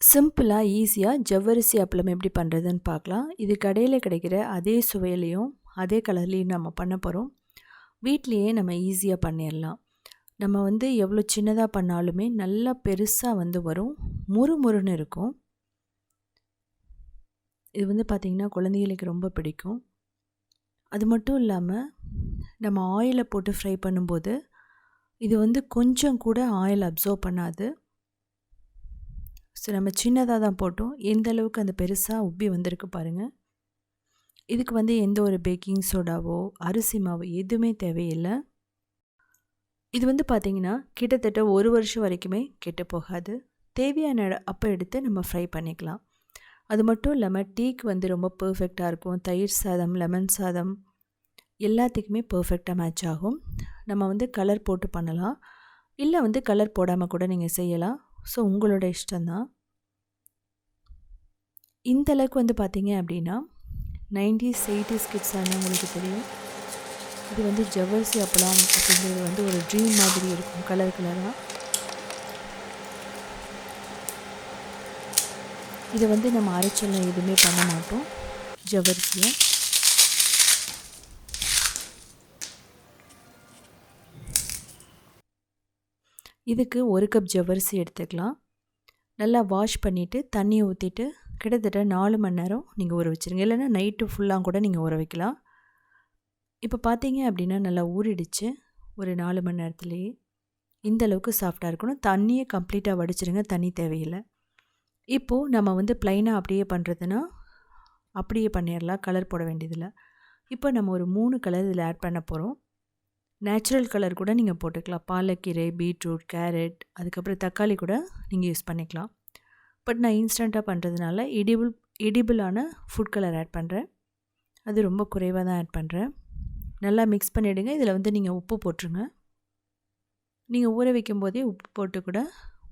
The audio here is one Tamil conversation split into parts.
சிம்பிளாக ஈஸியாக ஜவ்வரிசி அப்பளம் எப்படி பண்ணுறதுன்னு பார்க்கலாம். இது கடையில் கிடைக்கிற அதே சுவையிலையும் அதே கலர்லேயும் நம்ம பண்ண போகிறோம் வீட்லேயே நம்ம ஈஸியாக பண்ணிடலாம் நம்ம வந்து எவ்வளோ சின்னதாக பண்ணாலுமே நல்லா பெருசாக வந்து வரும். முறுமுறுன்னு இருக்கும். இது வந்து பார்த்திங்கன்னா குழந்தைகளுக்கு ரொம்ப பிடிக்கும். அது மட்டும் இல்லாமல் நம்ம ஆயிலை போட்டு ஃப்ரை பண்ணும்போது இது வந்து கொஞ்சம் கூட ஆயில் அப்சர்வ் பண்ணாது. ஸோ நம்ம சின்னதாக தான் போட்டோம். எந்த அளவுக்கு அந்த பெருசாக உப்பி வந்திருக்கு பாருங்கள் இதுக்கு வந்து எந்த ஒரு பேக்கிங் சோடாவோ அரிசி மாவோ எதுவுமே தேவையில்லை. இது வந்து பார்த்திங்கன்னா கிட்டத்தட்ட ஒரு வருஷம் வரைக்குமே கெட்டு போகாது. தேவையான அப்போ எடுத்து நம்ம ஃப்ரை பண்ணிக்கலாம். அது மட்டும் இல்லாமல் டீக்கு வந்து ரொம்ப பர்ஃபெக்டாக இருக்கும். தயிர் சாதம் லெமன் சாதம் எல்லாத்துக்குமே பர்ஃபெக்டாக மேட்ச் ஆகும். நம்ம வந்து கலர் போட்டு பண்ணலாம். இல்லை வந்து கலர் போடாமல் கூட நீங்கள் செய்யலாம். ஸோ உங்களோட இஷ்டம்தான். இந்த அளவுக்கு வந்து பார்த்தீங்க அப்படின்னா நைன்டிஸ் எயிட்டிஸ் கிட்ஸ் உங்களுக்கு தெரியும். இது வந்து ஜவ்வரிசி அப்பளம் அப்படிங்கிறது வந்து ஒரு ட்ரீம் மாதிரி இருக்கும் கலர் கலராக இதை வந்து நம்ம அரைச்செல்லாம் எதுவுமே பண்ண மாட்டோம் ஜவ்வரிசியை. இதுக்கு ஒரு கப் ஜவ்வரிசி எடுத்துக்கலாம். நல்லா வாஷ் பண்ணிவிட்டு தண்ணியை ஊற்றிட்டு கிட்டத்தட்ட நாலு மணி நேரம் நீங்கள் ஊற வச்சுருங்க. இல்லைன்னா நைட்டு ஃபுல்லாக கூட நீங்கள் ஊற வைக்கலாம். இப்போ பார்த்தீங்க அப்படின்னா நல்லா ஊறிடுச்சு. ஒரு நாலு மணி நேரத்துலேயே. இந்த அளவுக்கு சாஃப்டாக இருக்கணும். தண்ணியை கம்ப்ளீட்டாக வடிச்சிருங்க. தண்ணி தேவையில்லை. இப்போது நம்ம வந்து ப்ளைனாக அப்படியே பண்ணுறதுன்னா அப்படியே பண்ணிடலாம். கலர் போட வேண்டியதில்லை. இப்போ நம்ம ஒரு மூணு கலர் இதில் ஆட் பண்ண போகிறோம் நேச்சுரல் கலர் கூட நீங்கள் போட்டுக்கலாம். பாலக்கீரை பீட்ரூட் கேரட் அதுக்கப்புறம் தக்காளி கூட நீங்கள் யூஸ் பண்ணிக்கலாம். பட் நான் இன்ஸ்டண்ட்டாக பண்ணுறதுனால எடிபிள் எடிபிளான ஃபுட் கலர் ஆட் பண்ணுறேன் அது ரொம்ப குறைவாக தான் ஆட் பண்ணுறேன் நல்லா மிக்ஸ் பண்ணிவிடுங்க இதில் வந்து நீங்கள் உப்பு போட்டுருங்க. நீங்கள் ஊற வைக்கும் போதே உப்பு போட்டு கூட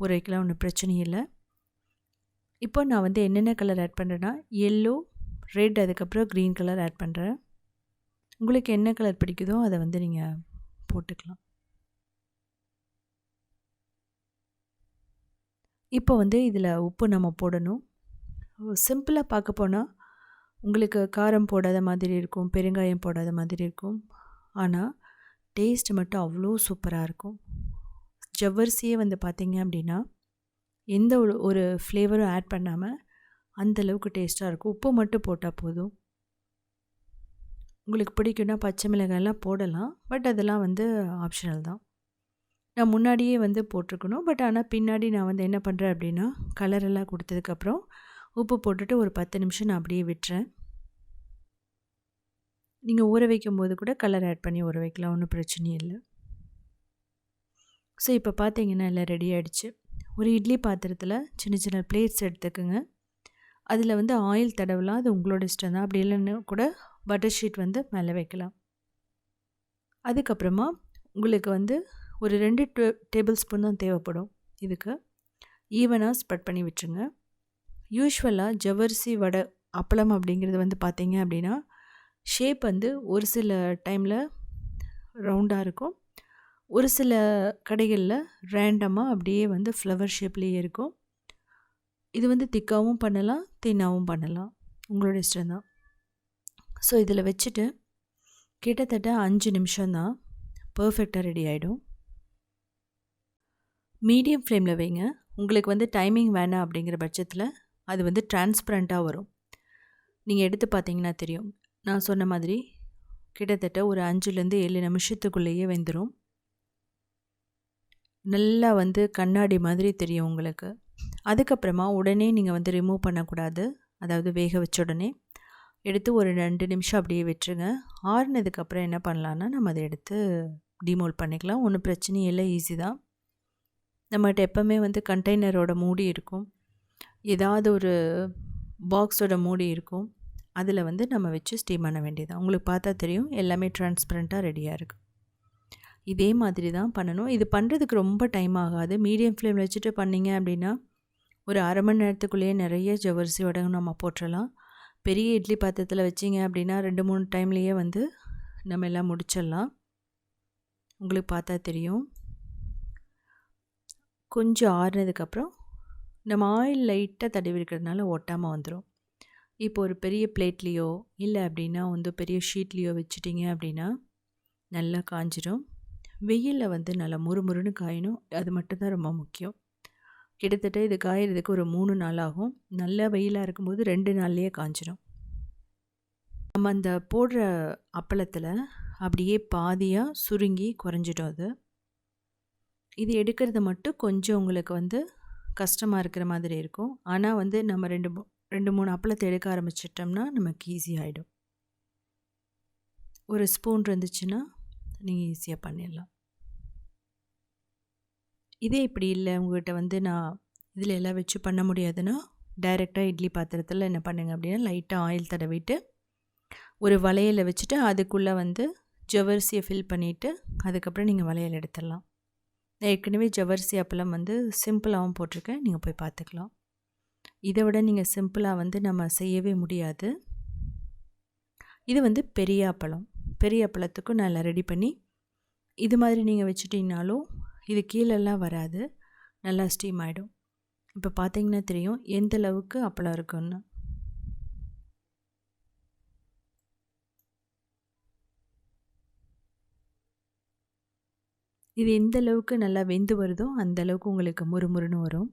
ஊற வைக்கலாம் ஒன்றும் பிரச்சனையும் இல்லை. இப்போ நான் வந்து என்னென்ன கலர் ஆட் பண்ணுறேன்னா எல்லோ ரெட் அதுக்கப்புறம் க்ரீன் கலர் ஆட் பண்ணுறேன் உங்களுக்கு என்ன கலர் பிடிக்குதோ அதை வந்து நீங்கள் போட்டுக்கலாம். இப்போ வந்து இதில் உப்பு நம்ம போடணும். சிம்பிளாக பார்க்க போனால் உங்களுக்கு காரம் போடாத மாதிரி இருக்கும் பெருங்காயம் போடாத மாதிரி இருக்கும். ஆனால் டேஸ்ட் மட்டும் அவ்வளோ சூப்பராக இருக்கும். ஜவ்வரிசியே வந்து பார்த்திங்க அப்படின்னா எந்த ஒரு ஃப்ளேவரும் ஆட் பண்ணாமல் அந்தளவுக்கு டேஸ்ட்டாக இருக்கும். உப்பு மட்டும் போட்டால் போதும். உங்களுக்கு பிடிக்குன்னா பச்சை மிளகாயெல்லாம் போடலாம். பட் அதெல்லாம் வந்து ஆப்ஷனல் தான். நான் முன்னாடியே வந்து போட்டிருக்கணும். பட் ஆனால் பின்னாடி நான் வந்து என்ன பண்ணுறேன் அப்படின்னா கலரெல்லாம் கொடுத்ததுக்கப்புறம் உப்பு போட்டுட்டு ஒரு பத்து நிமிஷம் நான் அப்படியே விட்டுறேன். நீங்கள் ஊற வைக்கும் போது கூட கலர் ஆட் பண்ணி ஊற வைக்கலாம். ஒன்றும் பிரச்சனையும் இல்லை. ஸோ இப்போ பார்த்தீங்கன்னா எல்லாம் ரெடி ஆகிடுச்சு ஒரு இட்லி பாத்திரத்தில் சின்ன சின்ன பிளேட்ஸ் எடுத்துக்கோங்க. அதில் வந்து ஆயில் தடவலாம். அது உங்களோட இஷ்டம் தான். அப்படி இல்லைன்னு கூட பட்டர் ஷீட் வந்து மேலே வைக்கலாம். அதுக்கப்புறமா உங்களுக்கு வந்து ஒரு ரெண்டு டேபிள் ஸ்பூன் தான் தேவைப்படும் இதுக்கு. ஈவனாக ஸ்ப்ரெட் பண்ணி விட்டுருங்க. யூஸ்வலாக ஜவரிசி வடை அப்பளம் அப்படிங்கிறது வந்து பார்த்திங்க அப்படின்னா ஷேப் வந்து ஒரு சில டைமில் ரவுண்டாக இருக்கும். ஒரு சில கடைகளில் ரேண்டமாக அப்படியே வந்து ஃப்ளவர் ஷேப்லேயே இருக்கும். இது வந்து திக்காகவும் பண்ணலாம் தின்னாகவும் பண்ணலாம். உங்களோட இஷ்டம் தான். ஸோ இதில் வச்சுட்டு கிட்டத்தட்ட அஞ்சு நிமிஷம்தான் பர்ஃபெக்டாக ரெடி ஆகிடும் மீடியம் ஃப்ளேமில் வைங்க. உங்களுக்கு வந்து டைமிங் வேணாம் அப்படிங்கிற பட்சத்தில் அது வந்து டிரான்ஸ்பரண்ட்டாக வரும். நீங்கள் எடுத்து பார்த்தீங்கன்னா தெரியும். நான் சொன்ன மாதிரி கிட்டத்தட்ட ஒரு அஞ்சுலேருந்து ஏழு நிமிஷத்துக்குள்ளேயே வெந்துடும் நல்லா வந்து கண்ணாடி மாதிரி தெரியும் உங்களுக்கு. அதுக்கப்புறமா உடனே நீங்கள் வந்து ரிமூவ் பண்ணக்கூடாது. அதாவது வேக வச்ச உடனே. எடுத்து ஒரு ரெண்டு நிமிஷம் அப்படியே விட்டுருங்க. ஆறுனதுக்கப்புறம் என்ன பண்ணலான்னா நம்ம அதை எடுத்து டிமோல் பண்ணிக்கலாம். ஒன்றும் பிரச்சனையும் இல்லை ஈஸி தான். நம்மகிட்ட எப்போவுமே வந்து கண்டெய்னரோட மூடி இருக்கும். ஏதாவது ஒரு பாக்ஸோட மூடி இருக்கும். அதில் வந்து நம்ம வச்சு ஸ்டீம் பண்ண வேண்டியதான் உங்களுக்கு பார்த்தா தெரியும் எல்லாமே டிரான்ஸ்பரண்ட்டாக ரெடியாக இருக்குது இதே மாதிரி தான் பண்ணணும். இது பண்ணுறதுக்கு ரொம்ப டைம் ஆகாது. மீடியம் ஃப்ளேமில் வச்சுட்டு பண்ணிங்க அப்படின்னா ஒரு அரை மணி நேரத்துக்குள்ளேயே நிறைய ஜவரிசி வடகம் நம்ம போட்டுடலாம் பெரிய இட்லி பாத்திரத்தில் வச்சிங்க அப்படின்னா ரெண்டு மூணு டைம்லேயே வந்து நம்ம எல்லாம் முடிச்சிடலாம். உங்களுக்கு பார்த்தா தெரியும். கொஞ்சம் ஆறுனதுக்கப்புறம் நம்ம ஆயில் லைட்டாக தடவி இருக்கிறதுனால ஒட்டாமல் வந்துடும் இப்போ ஒரு பெரிய பிளேட்லேயோ இல்லை அப்படின்னா வந்து பெரிய ஷீட்லேயோ வச்சுட்டிங்க அப்படின்னா நல்லா காஞ்சிடும் வெயிலில் வந்து நல்லா முறுமுறுன்னு காயணும். அது மட்டும்தான் ரொம்ப முக்கியம். கிட்டத்தட்ட இது காயறதுக்கு ஒரு மூணு நாள் ஆகும். நல்லா வெயிலாக இருக்கும்போது ரெண்டு நாள்லேயே காஞ்சிடும் நம்ம அந்த போடுற அப்பளத்தில் அப்படியே பாதியாக சுருங்கி குறைஞ்சிடும் அது. இது எடுக்கிறது மட்டும் கொஞ்சம் உங்களுக்கு வந்து கஷ்டமாக இருக்கிற மாதிரி இருக்கும். ஆனால் வந்து நம்ம ரெண்டு மூ ரெண்டு மூணு அப்பளத்தை எடுக்க ஆரம்பிச்சிட்டோம்னா நமக்கு ஈஸி ஆகிடும் ஒரு ஸ்பூன் இருந்துச்சுன்னா நீங்கள் ஈஸியாக பண்ணிடலாம். இதே இப்படி இல்லை உங்கள்கிட்ட வந்து நான் இதில் எல்லாம் வச்சு பண்ண முடியாதுன்னா டைரெக்டாக இட்லி பாத்திரத்தில் என்ன பண்ணுங்க அப்படின்னா லைட்டாக ஆயில் தடவிட்டு ஒரு வளையலை வச்சுட்டு அதுக்குள்ளே வந்து ஜவரிசியை ஃபில் பண்ணிவிட்டு அதுக்கப்புறம் நீங்கள் வளையல் எடுத்துடலாம். நான் ஏற்கனவே ஜவரிசி அப்பளம் வந்து சிம்பிளாகவும் போட்டிருக்கேன். நீங்கள் போய் பார்த்துக்கலாம் இதை விட நீங்கள் சிம்பிளாக வந்து நம்ம செய்யவே முடியாது. இது வந்து பெரிய அப்பளம். பெரிய அப்பளத்துக்கும் நல்லா ரெடி பண்ணி இது மாதிரி நீங்கள் வச்சுட்டிங்கனாலும் இது கீழெல்லாம் வராது. நல்லா ஸ்டீம் ஆகிடும் இப்போ பார்த்தீங்கன்னா தெரியும். எந்த அளவுக்கு அப்பளம் இருக்குன்னு. இது எந்த அளவுக்கு நல்லா வெந்து வருதோ அந்த அளவுக்கு உங்களுக்கு முறுமுறுன்னு வரும்.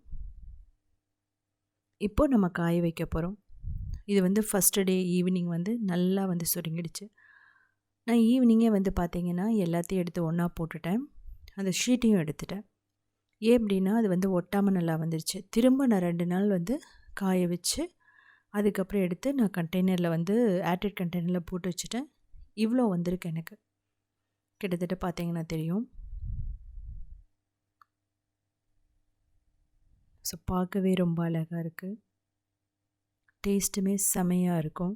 இப்போது நம்ம காய வைக்க போகிறோம் இது வந்து ஃபஸ்ட்டு டே ஈவினிங் வந்து நல்லா வந்து சுருங்கிடுச்சு. நான் ஈவினிங்கே வந்து பார்த்திங்கன்னா எல்லாத்தையும் எடுத்து ஒன்றா போட்டுட்டேன். அந்த ஷீட்டையும் எடுத்துட்டேன். ஏன் அப்படின்னா அது வந்து ஒட்டாமல் நல்லா வந்துருச்சு. திரும்ப நான் ரெண்டு நாள் வந்து காய வச்சு அதுக்கப்புறம் எடுத்து நான் கண்டெய்னரில் வந்து ஆட்டட் கண்டெய்னரில் போட்டு வச்சுட்டேன். இவ்வளோ வந்திருக்கு எனக்கு. கிட்டத்தட்ட பார்த்தீங்கன்னா தெரியும். ஸோ பார்க்கவே ரொம்ப அழகாக இருக்குது டேஸ்ட்டுமே செமையாக இருக்கும்.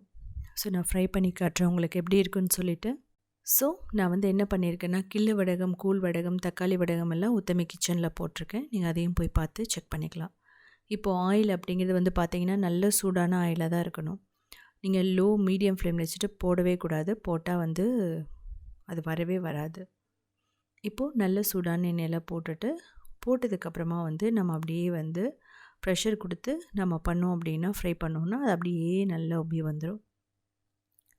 ஸோ நான் ஃப்ரை பண்ணி காட்டுறேன் உங்களுக்கு எப்படி இருக்குன்னு சொல்லிவிட்டு ஸோ நான் வந்து என்ன பண்ணியிருக்கேன்னா கிள்ளு வடகம் கூழ் வடகம் தக்காளி வடகம் எல்லாம் உத்தமி கிச்சனில் போட்டிருக்கேன். நீங்கள் அதையும் போய் பார்த்து செக் பண்ணிக்கலாம். இப்போது ஆயில் அப்படிங்கிறது வந்து பார்த்திங்கன்னா நல்ல சூடான ஆயிலாக தான் இருக்கணும். நீங்கள் லோ மீடியம் ஃப்ளேமில் வச்சுட்டு போடவே கூடாது. போட்டால் வந்து அது வரவே வராது. இப்போது நல்ல சூடான எண்ணெயில் போட்டுட்டு போட்டதுக்கப்புறமா வந்து நம்ம அப்படியே வந்து ப்ரெஷர் கொடுத்து நம்ம பண்ணோம் அப்படின்னா ஃப்ரை பண்ணோன்னா அது அப்படியே நல்லா உப்பி வந்துடும்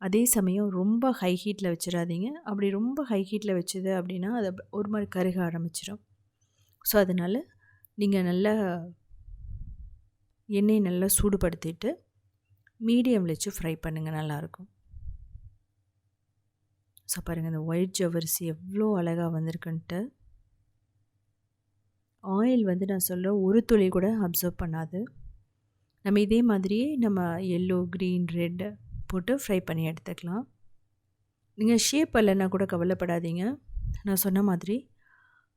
அதே சமயம் ரொம்ப ஹை ஹீட்டில் வச்சிடாதீங்க அப்படி ரொம்ப ஹை ஹீட்டில் வச்சது அப்படின்னா அது ஒரு மாதிரி கருக ஆரம்பிச்சிடும் ஸோ அதனால் நீங்கள் நல்லா எண்ணெயை நல்லா சூடுபடுத்திட்டு மீடியமில் வச்சு ஃப்ரை பண்ணுங்கள் நல்லாயிருக்கும் ஸோ பாருங்கள் இந்த ஒயிட் ஜவரிசி எவ்வளோ அழகாக வந்திருக்குன்ட்டு. ஆயில் வந்து நான் சொல்கிறேன் ஒரு துளி கூட அப்சர்வ் பண்ணாது. நம்ம இதே மாதிரியே நம்ம எல்லோ க்ரீன் ரெட் போட்டு ஃப்ரை பண்ணி எடுத்துக்கலாம். நீங்கள் ஷேப் இல்லைன்னா கூட கவலைப்படாதீங்க. நான் சொன்ன மாதிரி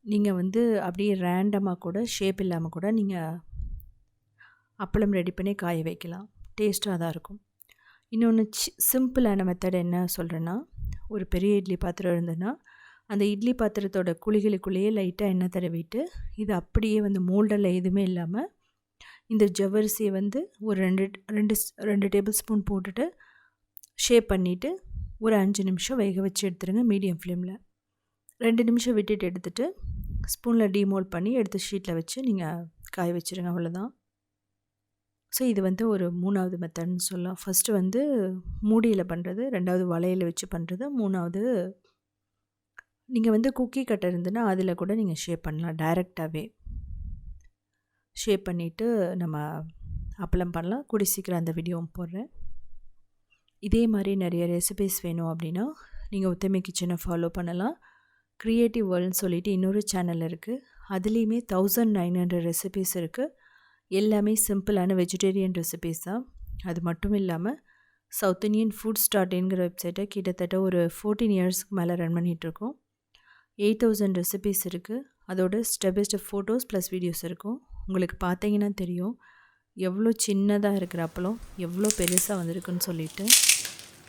நீங்கள் வந்து அப்படியே ரேண்டமாக கூட ஷேப் இல்லாமல் கூட நீங்கள் அப்பளம் ரெடி பண்ணி காய வைக்கலாம். டேஸ்ட்டாக தான் இருக்கும். இன்னொன்று சிம்பிளான மெத்தட் என்ன சொல்கிறேன்னா ஒரு பெரிய இட்லி பாத்திரம் இருந்ததுன்னா அந்த இட்லி பாத்திரத்தோட குழிகளுக்குள்ளேயே லைட்டாக எண்ணெய் தடவிட்டு இது அப்படியே வந்து மோல்டில் எதுவுமே இல்லாமல் இந்த ஜவ்வரிசியை வந்து ஒரு ரெண்டு ரெண்டு ரெண்டு டேபிள் ஸ்பூன் போட்டுட்டு ஷேப் பண்ணிவிட்டு ஒரு அஞ்சு நிமிஷம் வேக வச்சு எடுத்துருங்க மீடியம் ஃப்ளேமில் ரெண்டு நிமிஷம் விட்டுட்டு எடுத்துகிட்டு ஸ்பூனில் டீமோல் பண்ணி எடுத்து ஷீட்டில் வச்சு நீங்கள் காய வச்சுருங்க அவ்வளோதான் ஸோ இது வந்து ஒரு மூணாவது மெத்தட்னு சொல்லலாம். ஃபஸ்ட்டு வந்து மூடியில் பண்ணுறது ரெண்டாவது வலையில் வச்சு பண்ணுறது மூணாவது நீங்கள் வந்து குக்கி கட்டர் இருந்துன்னா அதில் கூட நீங்கள் ஷேப் பண்ணலாம் டைரெக்டாகவே ஷேப் பண்ணிவிட்டு நம்ம அப்பளம் பண்ணலாம். கூடி சீக்கிரம் அந்த வீடியோவும் போடுறேன். இதே மாதிரி நிறைய ரெசிபிஸ் வேணும் அப்படின்னா நீங்கள் உத்தமி கிச்சனை ஃபாலோ பண்ணலாம். க்ரியேட்டிவ் வேர்ல்டுன்னு சொல்லிட்டு இன்னொரு சேனல் இருக்குது அதுலேயுமே தௌசண்ட் நைன் ஹண்ட்ரட் ரெசிபீஸ் இருக்குது எல்லாமே சிம்பிளான வெஜிடேரியன் ரெசிபீஸ் தான். அது மட்டும் இல்லாமல் சவுத் இந்தியன் ஃபுட் ஸ்டார்ட்ங்கிற வெப்சைட்டை கிட்டத்தட்ட ஒரு ஃபோர்டீன் இயர்ஸ்க்கு மேலே ரன் பண்ணிகிட்ருக்கோம் எயிட் தௌசண்ட் ரெசிபீஸ் இருக்குது அதோட step by step photos plus videos இருக்கும். உங்களுக்கு பார்த்தீங்கன்னா தெரியும். எவ்வளோ சின்னதாக இருக்கிற அப்பளம் எவ்வளோ பெருசாக வந்திருக்குன்னு சொல்லிட்டு